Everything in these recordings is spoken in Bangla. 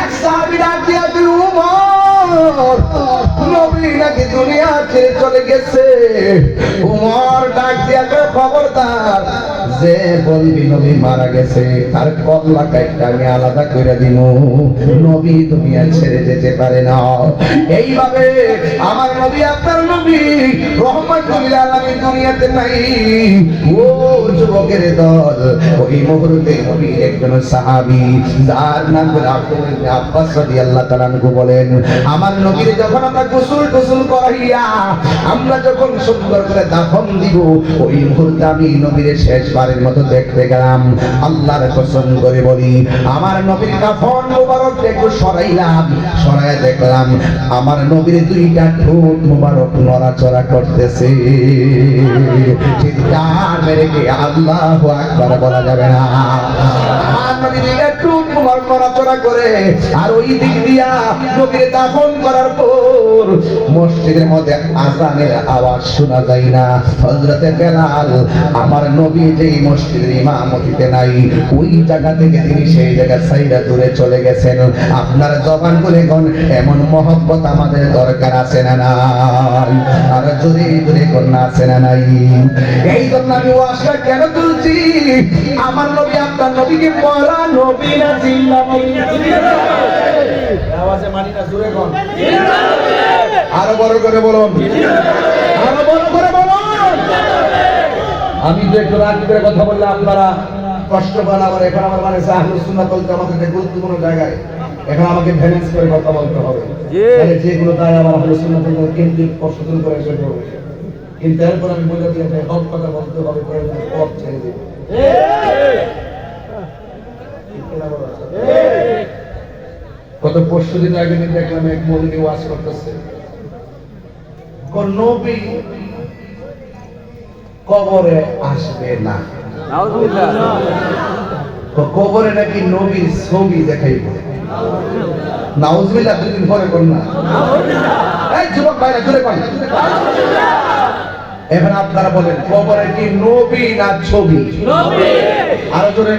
এক সাহাবি ডাক দিয়া দিল, উমর, নবী নাকি দুনিয়া ছেড়ে চলে গেছে? উমর ডাক দিয়া খবরদার বলবি নবী মারা গেছে, তার কল্লা কাইটা আমি আলাদা করে দিব নবী ছেড়ে যেতে পারে না। এইভাবে আমার নবী, আপনার নবী আলামিন দুনিয়াতে নাই। ও যুবকের দল, ওই মুহূর্তে নবী একজন যার নাম আব্দুল বলেন, আমার নবীর যখন আমরা গোসল গোসল করাইয়া আমরা যখন সুন্দর করে দাফন দিব, ওই মুহূর্তে আমি নবীর শেষবারের মতো দেখতে গেলাম। আল্লাহর কসম করে বলি, আমার নবীর কাফন মুবারক একটু সরাইলাম। সরাইয়া দেখলাম, আমার নবীর দুইটা ঠোঁট মুবারক নড়াচড়া করতেছে। চিৎকার মেরে আকবার বলা যাবে না। আমার আর ওই দিক করার পর মসজিদের মধ্যে আওয়াজ শোনা যায় না। আমার নবী যেই মসজিদের ইমামতিতে নাই। ওই জায়গা থেকে তিনি সেই জায়গা সাইডা দূরে চলে গেছেন। আপনার জবান বলে কোন এমন মহব্বত আমাদের দরকার আছে না নাই? আর জোরে জোরে কোন আছে না নাই? এই জন্য আমি ওয়াজটা কেন তুলছি? আমার নবী আপনার নবীকে পড়া নবী না জিল্লা আওয়াজে মানি না জোরে কোন? আরও বড় করে বলুন। আরও বড় করে বলুন। আমি তো একটু রাগ করে কথা বললে আপনারা কষ্ট পান আমার এখন আমার মানে আহলুস সুন্নাত ওয়াল জামাতের একটা গুরুত্বপূর্ণ জায়গায় এখন আমাকে ব্যালেন্স করে কথা বলতে হবে। যেগুলো তাই আমার আহলুস সুন্নাত কিন্তু প্রশ্ন করে এসে করবে। কিন্তু এরপর আমি বলে দিয়ে যে হক কথা বলতে হবে প্রয়োজনে পথ ছেড়ে কিনা গত পরশু দিন আগে দেখলাম এক মৌলিনী ওয়াজ করতেছে। কোন নবী কবরে আসবে না। তো কবরে নাকি নবীর ছবি দেখাইব। নাউজবিল্লাহ দুদিন পরে কোন না। এই যুবক ভাইরা কোন। এখন আপনারা বলেন কবরে কি নবী না ছবি? আরও জোরে।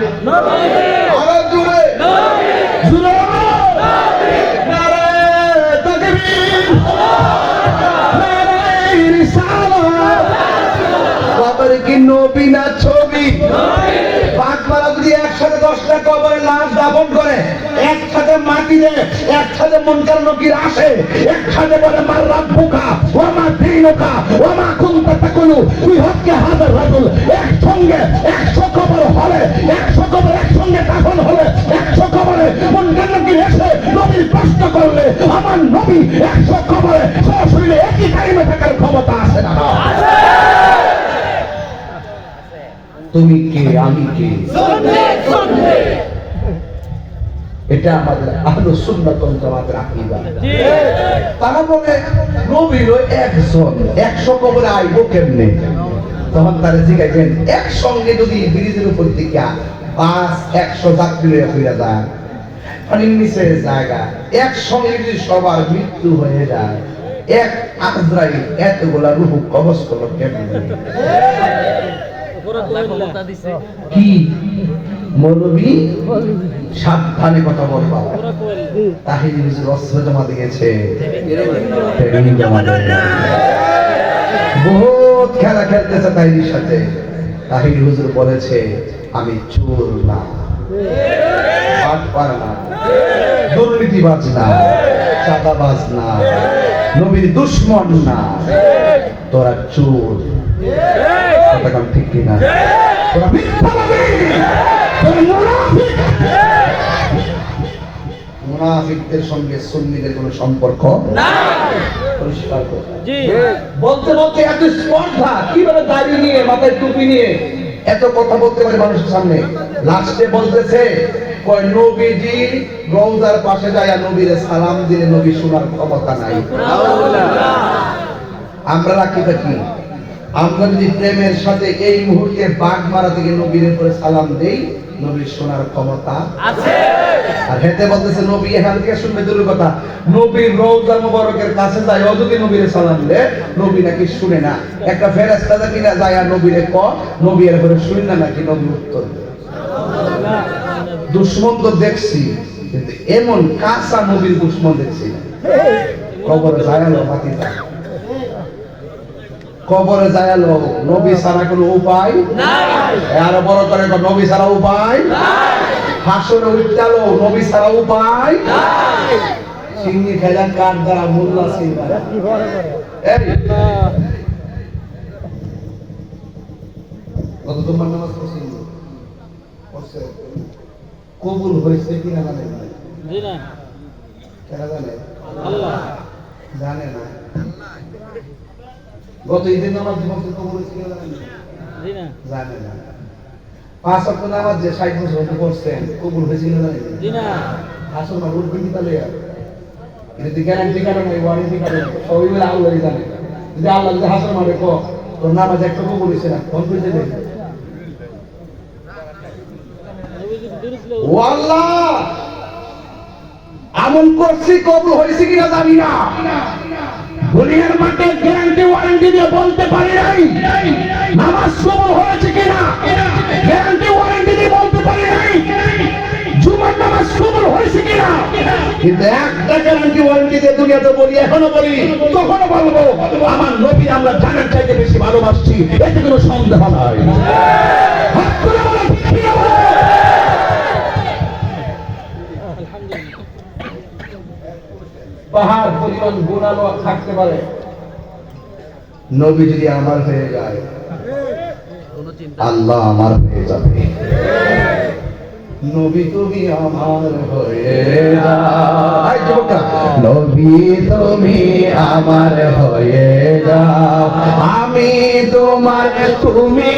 আরও জোরে। জোরে। ছবি বাগমারা যদি একসাথে দশটা কবরে লাশ দাফন করে, একসাথে হলে একশো কবর একসঙ্গে দাফন হলে একশো কবরে মনকার নকির এসে নবীর প্রশ্ন করলে, আমার নবী একশো কবরে সরাসরি একই টাইমে থাকার ক্ষমতা আছে না না তুমি কে? আমি কে? এটা আমাদের আহলু সুন্নাত ওয়াল জামাতের আকীদা। তারা বলে নবী হলো একজন একশো কবরে আইবো কেমনে? তখন তারা জিজ্ঞাসেন একসঙ্গে যদি ব্রিজের উপর থেকে পাঁচ একশো যাত্রী লইয়া ফিরে যায় পানির নিচে জায়গা একসঙ্গে যদি সবার মৃত্যু হয়ে যায় এক আজরাইল এতগুলা রুহ কবজ করল কেমনে? তাহির হুজুর বলেছে, আমি চোর না। না। দুর্নীতিবাজ না। চাঁদাবাজ না। নবীর দুশ্মন না। তোরা চোর। কথা ঠিক কিনা? তোরা মিথ্যাবাদী! তোরা মুনাফিক! মুনাফিকদের সঙ্গে সুন্নিদের কোনো সম্পর্ক? পরিষ্কার বলতে বলতে এত স্পর্ধা কীভাবে দাড়ি নিয়ে মাথায় টুপি নিয়ে? এত কথা বলতে পারে মানুষের সামনে। লাস্টে বলতেছে কয় নবীজি পাশে যায় নবীরে সালাম দিলে নবী শোনার ক্ষমতা নাই। আমরা রাখি থাকি আমরা যদি প্রেমের সাথে এই মুহূর্তে বাঘ মারা থেকে নবীর উপরে সালাম দেই নবীর শোনার ক্ষমতা আছে আর হেতে বলতেছে নবী এখান থেকে শুনবে দূরের কথা নবীর রওজা মুবারকের কাছে যায় ও যদি নবীরে সালাম দে নবী নাকি শুনে না একটা ফেরেশতা যদি না যায় আর নবীরে ক নবী এর করে শুনে না নাকি নবী উত্তর দেয়। দুশ্মন তো দেখছি এমন কাঁচা নবীর দুশ্মন দেখছি না। কবরে যায়ালো যায় কবরে যায়ালো নবী ছাড়া কোনো উপায়? আরও বড় করে নবী ছাড়া উপায়? নাই। হাসরে উঠতালো নবী ছাড়া উপায়? নাই। সিঙ্গি খেলা কার দ্বারা মোল্লা সিংহ এই। কত তোমার নামাজ পড়ছে? কবুল হয়েছে কিনা জানেন না? জি না। কেনা জানে? আল্লাহ। জানে না। গত ঈদের নামাজ জীবন কবুল হয়েছে কিনা জানেন না? জি না। জানে না। পাঁচ অক্ট নামাজ যে ষাট বছর হতে করছেন কবুল হয়েছে কিনা জানেন না? আসল না উঠবে কি তাহলে এটা গ্যারান্টি কারণ নাই ওয়ারেন্টি কারণ সবই মিলে আল্লাহই জানে। যদি আল্লাহ যদি হাসল মারে কো তোর নামাজ একটা কবুল হয়েছে না ফোন করে দেবে। যদি ছিল আল্লাহ আমল করছি কবুল হয়েছে কিনা জানি না। দুনিয়ার মাঠে গ্যারান্টি ওয়ারেন্টি দিয়ে বলতে পারি নাই। নামাজ কবুল হয়েছে কিনা? গ্যারান্টি ওয়ারেন্টি দিয়ে বলতে পারি নাই। জুমার নামাজ কবুল হয়েছে কিনা? কিন্তু একটা গ্যারান্টি ওয়ারেন্টি দিয়ে দুনিয়াতে বলি, এখনও বলি তখনও বলব, আমার নবী আমরা জানার চাইতে বেশি ভালোবাসছি, এতে কোনো সন্দেহ নাই। পাহাড় পরিমাণ গুণালো থাকতে পারে? নবী যদি আমার হয়ে যায় আল্লাহ আমার হয়ে যাবে। নবী তুমি আমার হয়ে যাও। নবী তুমি আমার হয়ে যাও। আমি তোমার তুমি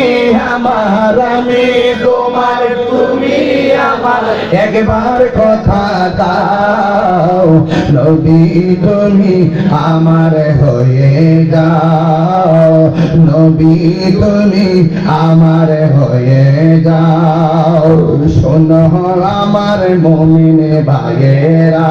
আমার আমি তোমার তুমি আমার। একবার কথা দাও নবী তুমি আমার হয়ে যাও। নবী তুমি আমার হয়ে যাও। শোনো আমার মমিনে ভাইয়েরা।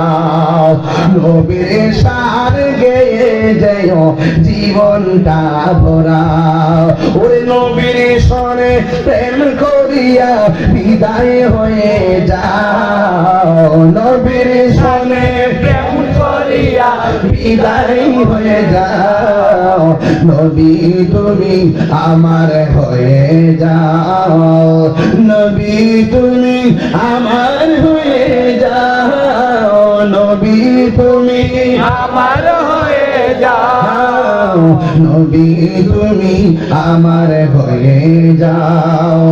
নবীর সার গেয়ে যেও, জীবনটা ভরাও। ওরে নবীর সরে প্রেম করিয়া বিদায় হয়ে যাও। নবীর বিদায় হয়ে যাও। নবী তুমি আমার হয়ে যাও। নবী তুমি আমার হয়ে যাও। নবী তুমি আমার যাও। নবী, তুমি আমার হয়ে যাও।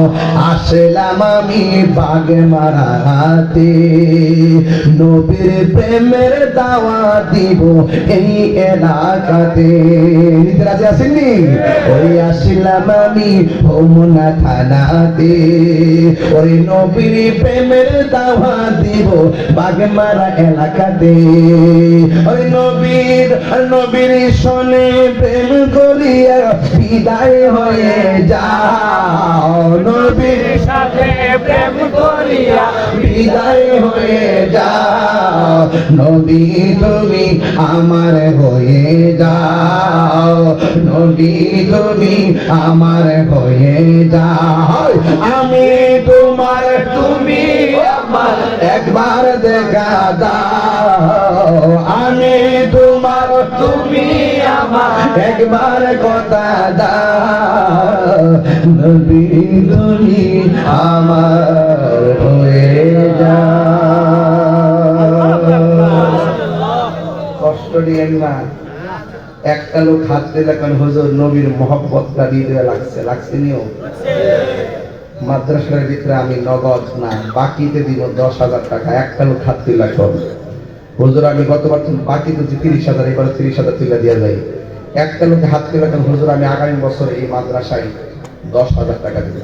আসলাম আমি বাগ মারাতে নবীর প্রেমের দাওয়া দিব এই এলাকাতে। রাজি আসেননি? ওই আসলাম আমি হোমনা থানাতে। ওই নবীর প্রেমের দাওয়া দিব বাগমারা এলাকাতে। ওই নবীর নবীর শোনে প্রেম করিয়া বিদায় হয়ে যাও। নবীর সাথে প্রেম করিয়া বিদায় হয়ে যাও। নবী, তুমি আমার হয়ে যাও। নবী, তুমি আমার হয়ে যাও। আমি তোমার, তুমি আমার একবার দেখা দাও। আমি তোমার তুমি আমার একবার কথা দাও, নবী তুমি আমার হয়ে কষ্ট দিয়েন না। একটা লোক হাত দিলে হুজুর, নবীর মহব্বতটা দিয়ে দেওয়া লাগছে লাগছে নিও। মাদ্রাসার ভিতরে আমি নগদ না, বাকিতে দিব দশ হাজার টাকা। একটা লোক হাত দিলে হুজুর, আমি গতবার বাকি তুলছি তিরিশ হাজার, এবার তিরিশ হাজার তুলে দিয়ে যাই। একটা লোকে হাত দিলে কারণ হুজুর, আমি আগামী বছর এই মাদ্রাসায় দশ হাজার টাকা দিব।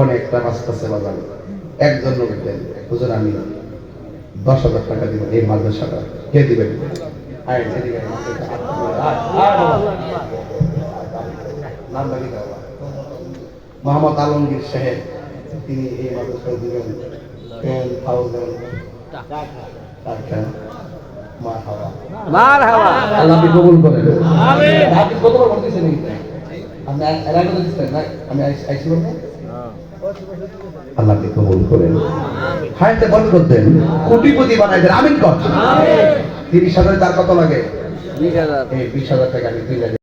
অনেকটা রাস্তা বাজার। একজন লোক দেন, হুজুর, আমি দশ হাজার টাকা দিব এই মাদ্রাসাটা। কে দিবেন। মোহাম্মদ আলমগীর সাহেব। তিনি এই মাদ্রাসায় দিবেন টেন থাউজেন্ড টাকা। মা হাওয়া। মার হাওয়া। আল্লাহ আপনি কবুল করেন। আমিন। আপনি কতবার করতেছেন এই আপনি এর দিচ্ছেন না আমি আইসি বলব আল্লাহকে কবুল করেন। হায়াতে বরকত দেন। কোটিপতি বানাই দেন। আমিন কর। তিরিশ হাজার তার কত লাগে? বিশ হাজার। এই বিশ হাজার টাকা আমি